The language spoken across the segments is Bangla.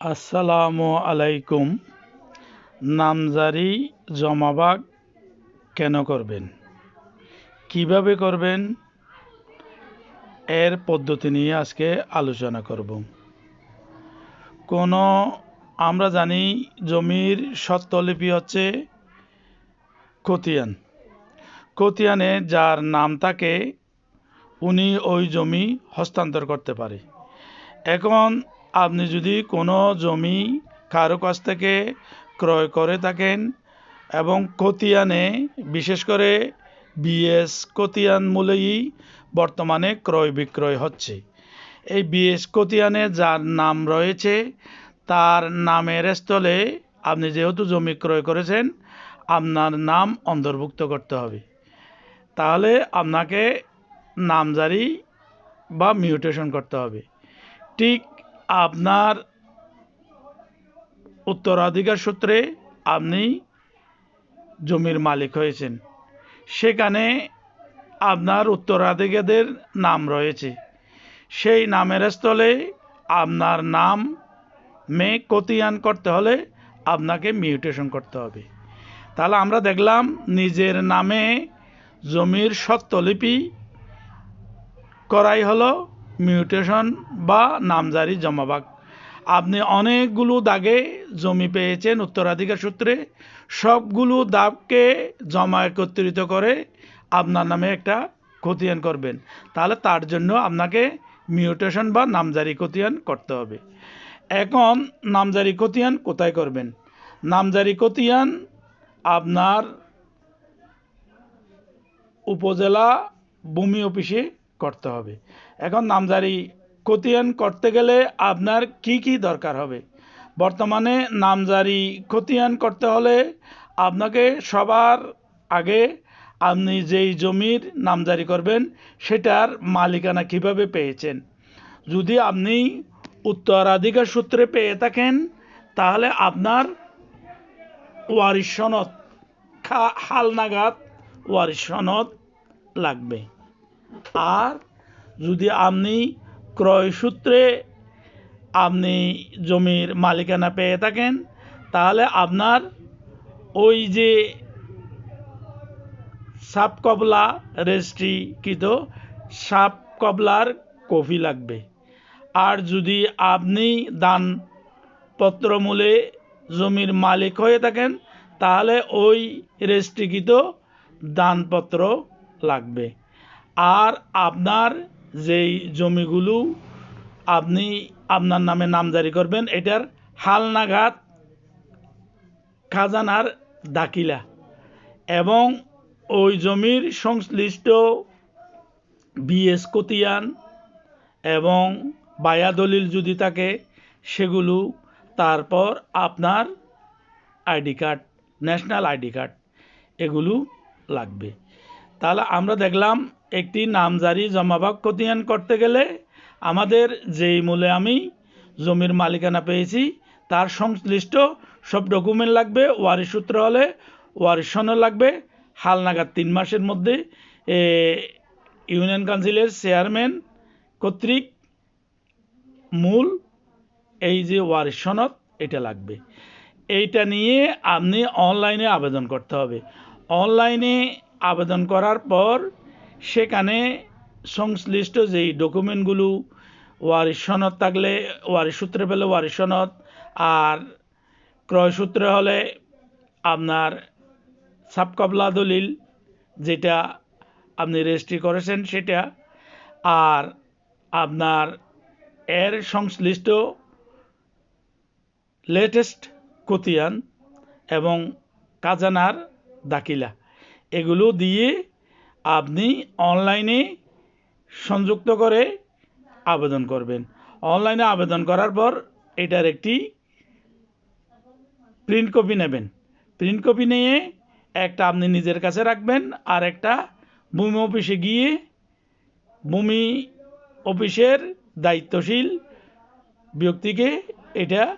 আসসালামু আলাইকুম। নামজারি জমাবাগ কেন করবেন? কীভাবে করবেন? এর পদ্ধতি নিয়ে আজকে আলোচনা করব। কোনো, আমরা জানি জমির সত্যলিপি হচ্ছে খতিয়ান। খতিয়ানে যার নাম থাকে, উনি ওই জমি হস্তান্তর করতে পারে। এখন আপনি যদি কোনো জমি কারও কাছ থেকে ক্রয় করে থাকেন এবং কতিয়ানে বিশেষ করে বিএস কতিয়ান মূলেই বর্তমানে ক্রয় বিক্রয় হচ্ছে। এই বিএস কতিয়ানে যার নাম রয়েছে, তার নামের স্থলে আপনি যেহেতু জমি ক্রয় করেছেন, আপনার নাম অন্তর্ভুক্ত করতে হবে। তাহলে আপনাকে নামজারি বা মিউটেশন করতে হবে। ঠিক আপনার উত্তরাধিকার সূত্রে আপনি জমির মালিক হয়েছেন। সেখানে আপনার উত্তরাধিকারদের নাম রয়েছে। সেই নামের স্থলে আপনার নাম মে কতিয়ান করতে হলে আপনাকে মিউটেশন করতে হবে। তাহলে আমরা দেখলাম নিজের নামে জমির সত্যলিপি করাই হলো মিউটেশন বা নামজারি জমাবাগ আপনি অনেকগুলো দাগে জমি পেয়েছেন উত্তরাধিকার সূত্রে। সবগুলো দাগকে জমা একত্রিত করে আপনার নামে একটা খতিয়ান করবেন। তাহলে তার জন্য আপনাকে মিউটেশন বা নামজারি খতিয়ান করতে হবে। এখন নামজারি খতিয়ান কোথায় করবেন? নামজারি খতিয়ান আপনার উপজেলা ভূমি অফিসে করতে হবে। এখন নামজারি খতিয়ান করতে গেলে আপনার কি কি দরকার হবে? বর্তমানে নামজারি খতিয়ান করতে হলে আপনাকে সবার আগে আপনি যেই জমির নামজারি করবেন, সেটার মালিকানা কীভাবে পেয়েছেন? যদি আপনি উত্তরাধিকার সূত্রে পেয়ে থাকেন, তাহলে আপনার ওয়ারিশ সনদ হালনাগাদ ওয়ারিশ সনদ লাগবে। আর যদি আপনি ক্রয় সূত্রে আপনি জমির মালিকানা পেয়ে থাকেন, তাহলে আপনার ওই যে সাপ কবলা রেজিস্ট্রিকৃত সাপ কবলার কপি লাগবে। আর যদি আপনি দান পত্রমূলে জমির মালিক হয়ে থাকেন, তাহলে ওই রেজিস্ট্রিকৃত দানপত্র লাগবে। আর আপনার যেই জমিগুলো আপনি আপনার নামে নামজারি করবেন, এটার হালনাঘাত খাজানার দাখিলা এবং ওই জমির সংশ্লিষ্ট বিএস কতিয়ান এবং বায়া দলিল যদি থাকে, সেগুলো তারপর আপনার ID card, national ID card, এগুলো লাগবে। তাহলে আমরা দেখলাম একটি নামজারি জমাভাগ খতিয়ান করতে গেলে আমাদের যেই মূলে আমি জমির মালিকানা পেয়েছি, তার সংশ্লিষ্ট সব ডকুমেন্ট লাগবে, ওয়ারিশ সূত্র হলে ওয়ারিশ সনদ লাগবে। হালনাগাদ তিন মাসের মধ্যে ইউনিয়ন কাউন্সিলের চেয়ারম্যান কর্তৃক মূল এই যে ওয়ারিশ সনদ, এটা লাগবে। এইটা নিয়ে আপনি অনলাইনে আবেদন করতে হবে। অনলাইনে আবেদন করার পর সেখানে সংশ্লিষ্ট যেই ডকুমেন্টগুলো ওয়ারিশ সনদ থাকলে ওয়ারিশ সূত্রে পেলে ওয়ারিশ সনদ, আর ক্রয় সূত্রে হলে আপনার সাবকবলা দলিল যেটা আপনি রেজিস্ট্রি করেছেন সেটা, আর আপনার এর সংশ্লিষ্ট লেটেস্ট খতিয়ান এবং কাজানার দাখিলা। এগুলো দিয়ে আপনি অনলাইনে সংযুক্ত করে আবেদন করবেন। অনলাইনে আবেদন করার পর এটার একটি প্রিন্ট কপি নেবেন। প্রিন্ট কপি নিয়ে একটা আপনি নিজের কাছে রাখবেন আর একটা ভূমি অফিসে গিয়ে ভূমি অফিসের দায়িত্বশীল ব্যক্তিকে এটা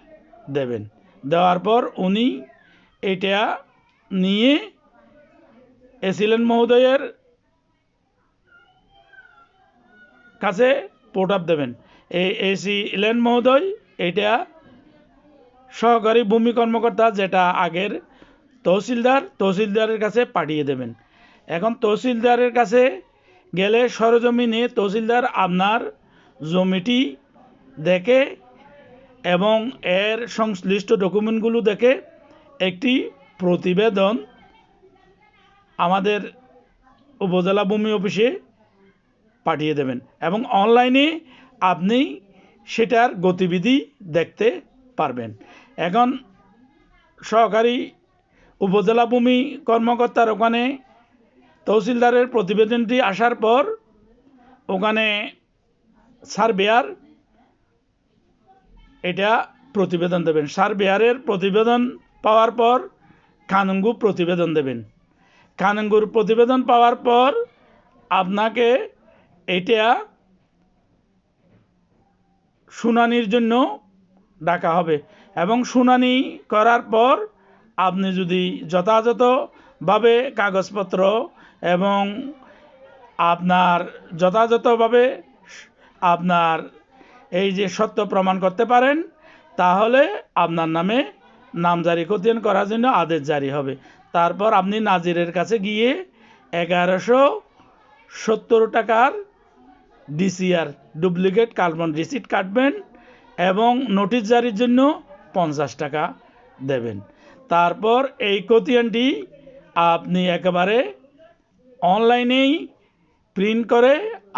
দেবেন। দেওয়ার পর উনি এটা নিয়ে এসিলেন মহোদয়ের কাছে পোর্ট আপ দেবেন। এই এসি ইলেন মহোদয় এটা সহকারী ভূমি কর্মকর্তা যেটা আগের তহসিলদার, তহসিলদারের কাছে পাঠিয়ে দেবেন। এখন তহসিলদারের কাছে গেলে সরজমিনে তহসিলদার আপনার জমিটি দেখে এবং এর সংশ্লিষ্ট ডকুমেন্টগুলো দেখে একটি প্রতিবেদন আমাদের উপজেলা ভূমি অফিসে পাঠিয়ে দেবেন এবং অনলাইনে আপনি সেটার গতিবিধি দেখতে পারবেন। এখন সহকারী উপজেলা ভূমি কর্মকর্তার ওখানে তহসিলদারের প্রতিবেদনটি আসার পর ওখানে সার্ভেয়ার এটা প্রতিবেদন দেবেন। সার্ভেয়ারের প্রতিবেদন পাওয়ার পর কানুঙ্গু প্রতিবেদন দেবেন। কানুঙ্গুর প্রতিবেদন পাওয়ার পর আপনাকে এটা শুনানির জন্য ডাকা হবে এবং শুনানি করার পর আপনি যদি যথাযথভাবে কাগজপত্র এবং আপনার যথাযথভাবে আপনার এই যে সত্য প্রমাণ করতে পারেন, তাহলে আপনার নামে নামজারি খতিয়ান করার জন্য আদেশ জারি হবে। তারপর আপনি নাজিরের কাছে গিয়ে এগারোশো সত্তর টাকার ডিসিআর, ডুপ্লিকেট কার্বন রিসিট কাটবেন এবং নোটিশ জারির জন্য পঞ্চাশ টাকা দেবেন। তারপর এই খতিয়ানটি আপনি একেবারে অনলাইনেই প্রিন্ট করে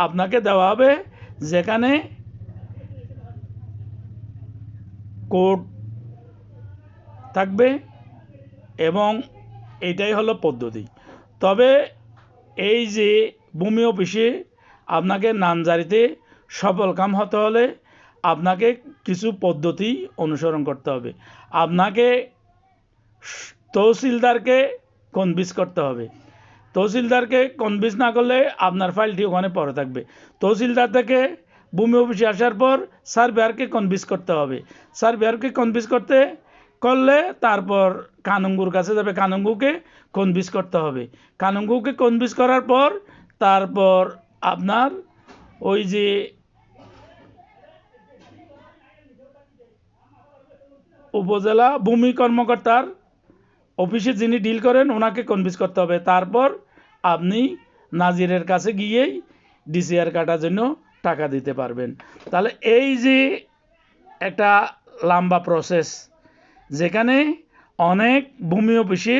আপনাকে দেওয়া হবে, যেখানে কোড থাকবে এবং এটাই হলো পদ্ধতি। তবে এই যে ভূমি অফিসে আপনাকে নামজারিতে সফল কাম হতে হলে আপনাকে কিছু পদ্ধতি অনুসরণ করতে হবে। আপনাকে তহসিলদারকে কনভিন্স করতে হবে। তহসিলদারকে কনভিন্স না করলে আপনার ফাইলটি ওখানে পড়ে থাকবে। তহসিলদার থেকে ভূমি অফিসে আসার পর সার্ভেয়ারকে কনভিন্স করতে হবে। সার্ভেয়ারকে কনভিন্স করতে, করলে তারপর কানুঙ্গুর কাছে যাবে। কানুঙ্গুকে কনভিন্স করতে হবে। কানুঙ্গুকে কনভিন্স করার পর তারপর আপনার ওই যে উপজেলা ভূমি কর্মকর্তার অফিসে যিনি ডিল করেন, ওনাকে কনভিন্স করতে হবে। তারপর আপনি নাজিরের কাছে গিয়েই ডিসিআর কাটার জন্য টাকা দিতে পারবেন। তাহলে এই যে একটা লম্বা প্রসেস যেখানে অনেক ভূমি অফিসে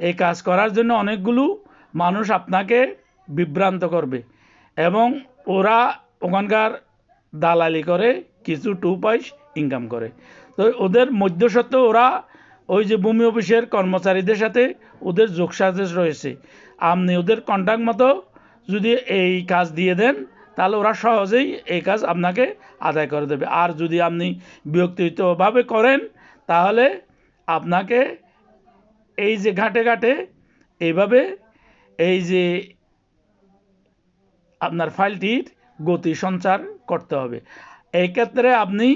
এই কাজ করার জন্য অনেকগুলো মানুষ আপনাকে বিভ্রান্ত করবে। এবং ওরা ওখানকার দালালি করে, কিছু টু পয়স ইনকাম করে। তো ওদের মধ্যসত্ত্ব ওরা ওই যে ভূমি অফিসের কর্মচারীদের সাথে ওদের যোগসাজেশ রয়েছে। আপনি ওদের কন্ট্যাক্ট মতো যদি এই কাজ দিয়ে দেন, তাহলে ওরা সহজেই এই কাজ আপনাকে আদায় করে দেবে। আর যদি আপনি বিরক্তিভাবে করেন, তাহলে আপনাকে এই যে ঘাটে ঘাটে এইভাবে এই যে আপনার ফাইলটির গতি সঞ্চার করতে হবে। এই ক্ষেত্রে আপনি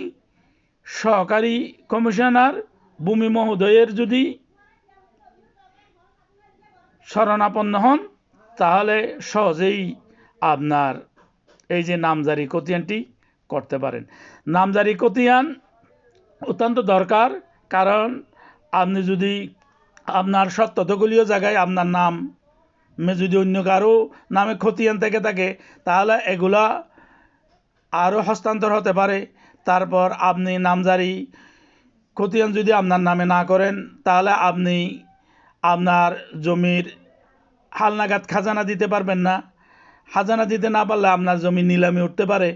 সহকারী কমিশনার ভূমি মহোদয়ের যদি শরণাপন্ন হন, তাহলে সহজেই আপনার এই যে নামজারি খতিয়ানটি করতে পারেন। নামজারি খতিয়ান অত্যন্ত দরকার, কারণ আপনি যদি আপনার সত্যতগুলিও জায়গায় আপনার নাম যদি অন্য কারও নামে খতিয়ান থেকে, থাকে, তাহলে এগুলা আরও হস্তান্তর হতে পারে। তারপর আপনি নামজারি খতিয়ান যদি আপনার নামে না করেন, তাহলে আপনি আপনার জমির হালনাগাদ খাজানা দিতে পারবেন না। খাজানা দিতে না পারলে আপনার জমি নিলামে উঠতে পারে।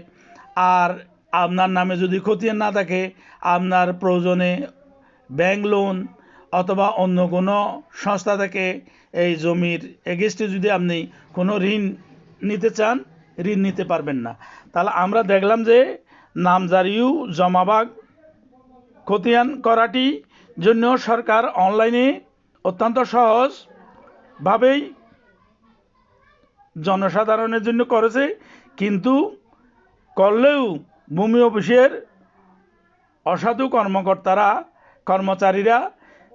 আর আপনার নামে যদি খতিয়ান না থাকে, আপনার প্রয়োজনে ব্যাংক লোন অথবা অন্য কোনো সংস্থা থেকে এই জমির এগেস্টে যদি আপনি কোনো ঋণ নিতে চান, ঋণ নিতে পারবেন না। তাহলে আমরা দেখলাম যে নামজারিও জমাবাগ খতিয়ান করাটি জন্য সরকার অনলাইনে অত্যন্ত সহজভাবেই জনসাধারণের জন্য করেছে, কিন্তু করলেও ভূমি অফিসের অসাধু কর্মকর্তারা, কর্মচারীরা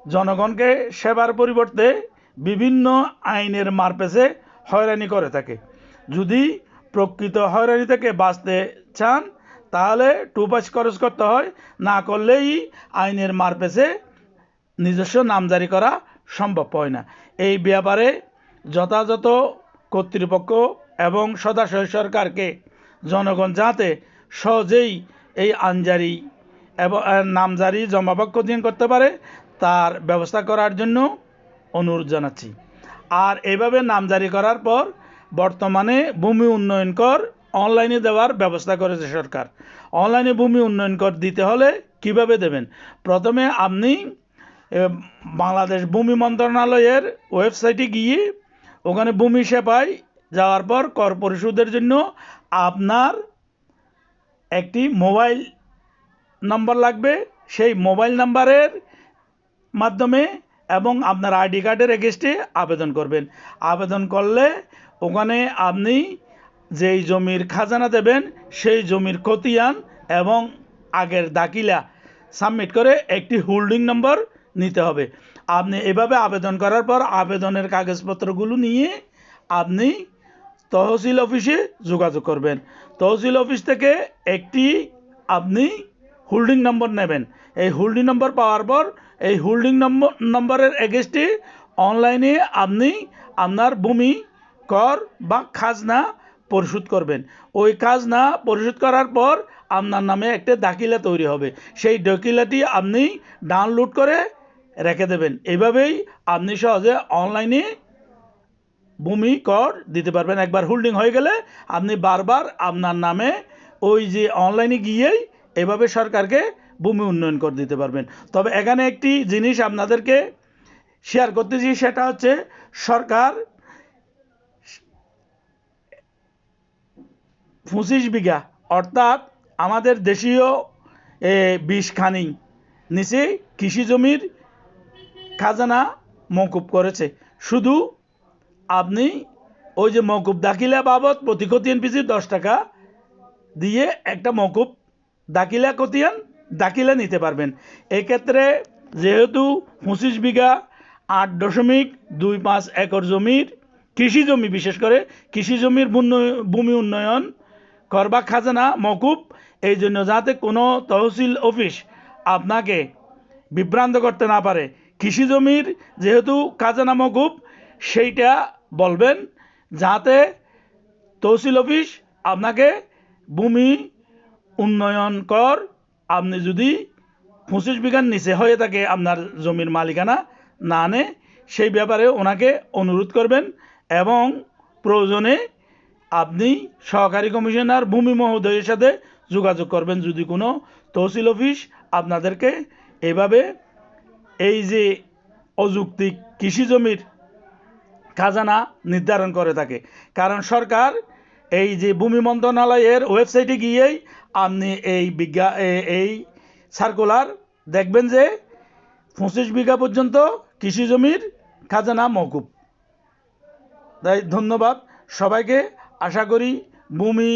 জনগণকে সেবার পরিবর্তে বিভিন্ন আইনের মারপেছে হয়রানি করে থাকে। যদি প্রকৃত হয়রানি থেকে বাঁচতে চান, তাহলে টু পাস খরচ করতে হয়, না করলেই আইনের মারপেছে নিজস্ব নামজারি করা সম্ভব হয় না। এই ব্যাপারে যথাযথ কর্তৃপক্ষ এবং সদাশয় সরকারকে জনগণ যাতে সহজেই এই আনজারি এবং নামজারি জমাবাক্য দিন করতে পারে তার ব্যবস্থা করার জন্য অনুরোধ জানাচ্ছি। আর এভাবে নাম জারি করার পর বর্তমানে ভূমি উন্নয়ন কর অনলাইনে দেওয়ার ব্যবস্থা করেছে সরকার। অনলাইনে ভূমি উন্নয়ন কর দিতে হলে কীভাবে দেবেন? প্রথমে আপনি বাংলাদেশ ভূমি মন্ত্রণালয়ের ওয়েবসাইটে গিয়ে ওখানে ভূমি সেবায় যাওয়ার পর কর পরিশোধের জন্য আপনার একটি মোবাইল নম্বর লাগবে। সেই মোবাইল নাম্বারের মাধ্যমে এবং আপনার আইডি কার্ডের এগেস্টে আবেদন করবেন। আবেদন করলে ওখানে আপনি যেই জমির খাজানা দেবেন, সেই জমির খতিয়ান এবং আগের দাখিলা সাবমিট করে একটি হোল্ডিং নম্বর নিতে হবে। আপনি এভাবে আবেদন করার পর আবেদনের কাগজপত্রগুলো নিয়ে আপনি তহসিল অফিসে যোগাযোগ করবেন। তহসিল অফিস থেকে একটি আপনি হোল্ডিং নম্বর নেবেন। এই হোল্ডিং নম্বর পাওয়ার পর এই হোল্ডিং নম্বর নম্বরের এগেস্টে অনলাইনে আপনি আপনার ভূমি, কর বা খাজনা পরিশোধ করবেন। ওই খাজনা পরিশোধ করার পর আপনার নামে একটা দাখিলা তৈরি হবে। সেই দাখিলাটি আপনি ডাউনলোড করে রেখে দেবেন। এভাবেই আপনি সহজে অনলাইনে ভূমি, কর দিতে পারবেন। একবার হোল্ডিং হয়ে গেলে আপনি বারবার আপনার নামে ওই যে অনলাইনে গিয়েই এভাবে সরকারকে ভূমি উন্নয়ন করে দিতে পারবেন। তবে এখানে একটি জিনিস আপনাদেরকে শেয়ার করতেছি সেটা হচ্ছে সরকার পঁচিশ বিঘা অর্থাৎ আমাদের দেশীয় এ, বিশ খানি নিচে কৃষি জমির খাজানা মকুব করেছে। শুধু আপনি ওই যে মকুব দাখিলা বাবদ প্রতি খতিয়ান পিছু দশ টাকা দিয়ে একটা মকুব দাখিলা খতিয়ান দাখিলা নিতে পারবেন। এক্ষেত্রে যেহেতু পঁচিশ বিঘা আট দশমিক দুই পাঁচ একর জমির কৃষি জমি, বিশেষ করে কৃষি জমির ভূমি উন্নয়ন কর বা খাজানা, মকুব, এই জন্য যাতে কোনো তহসিল অফিস আপনাকে বিভ্রান্ত করতে না পারে। কৃষি জমির যেহেতু খাজানা, মকুব, সেইটা বলবেন যাতে তহসিল অফিস আপনাকে ভূমি উন্নয়ন কর আপনি যদি পঁচিশ বিঘার নিচে হয়ে থাকে আপনার জমির মালিকানা না আনে, সেই ব্যাপারে ওনাকে অনুরোধ করবেন এবং প্রয়োজনে আপনি সহকারী কমিশনার ভূমি মহোদয়ের সাথে যোগাযোগ করবেন। যদি কোনো তহসিল অফিস আপনাদেরকে এভাবে এই যে অযৌক্তিক কৃষি জমির খাজানা নির্ধারণ করে থাকে, কারণ সরকার এই যে ভূমি মন্ত্রণালয়ের ওয়েবসাইটে গিয়েই আপনি এই বিজ্ঞা এই সার্কুলার দেখবেন যে পঁচিশ বিঘা পর্যন্ত কৃষি জমির খাজানা মকুব তাই ধন্যবাদ সবাইকে। আশা করি ভূমি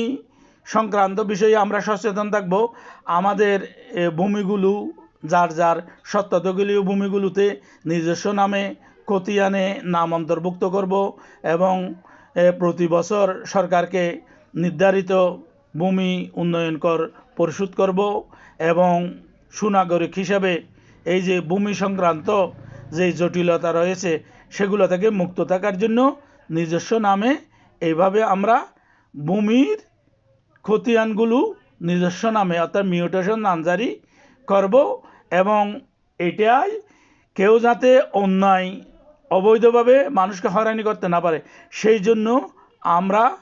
সংক্রান্ত বিষয়ে আমরা সচেতন থাকব। আমাদের ভূমিগুলো, যার যার সত্যতগুলিও ভূমিগুলোতে নিজস্ব নামে খতিয়ানে নাম অন্তর্ভুক্ত করব এবং প্রতি বছর সরকারকে নির্ধারিত ভূমি উন্নয়ন কর পরিশোধ করব এবং সুনাগরিক হিসাবে এই যে ভূমি সংক্রান্ত যে জটিলতা রয়েছে, সেগুলো থেকে মুক্ত থাকার জন্য নিজস্ব নামে এইভাবে আমরা ভূমির খতিয়ানগুলো নিজস্ব নামে অর্থাৎ মিউটেশন নামজারি করব এবং এটাই কেউ যাতে অন্যায় অবৈধভাবে মানুষকে হয়রানি করতে না পারে। সেই জন্য আমরা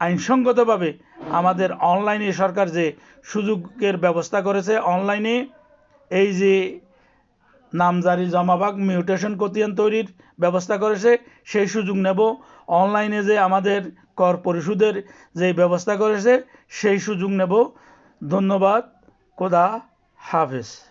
আইনসঙ্গতভাবে আমাদের অনলাইনে সরকার যে সুযোগের ব্যবস্থা করেছে, অনলাইনে এই যে নামজারি জমাভাগ মিউটেশন কতিয়ান তৈরির ব্যবস্থা করেছে, সেই সুযোগ নেব। অনলাইনে যে আমাদের কর পরিশোধের যে ব্যবস্থা করেছে, সেই সুযোগ নেব। ধন্যবাদ। কোদা হাফেজ।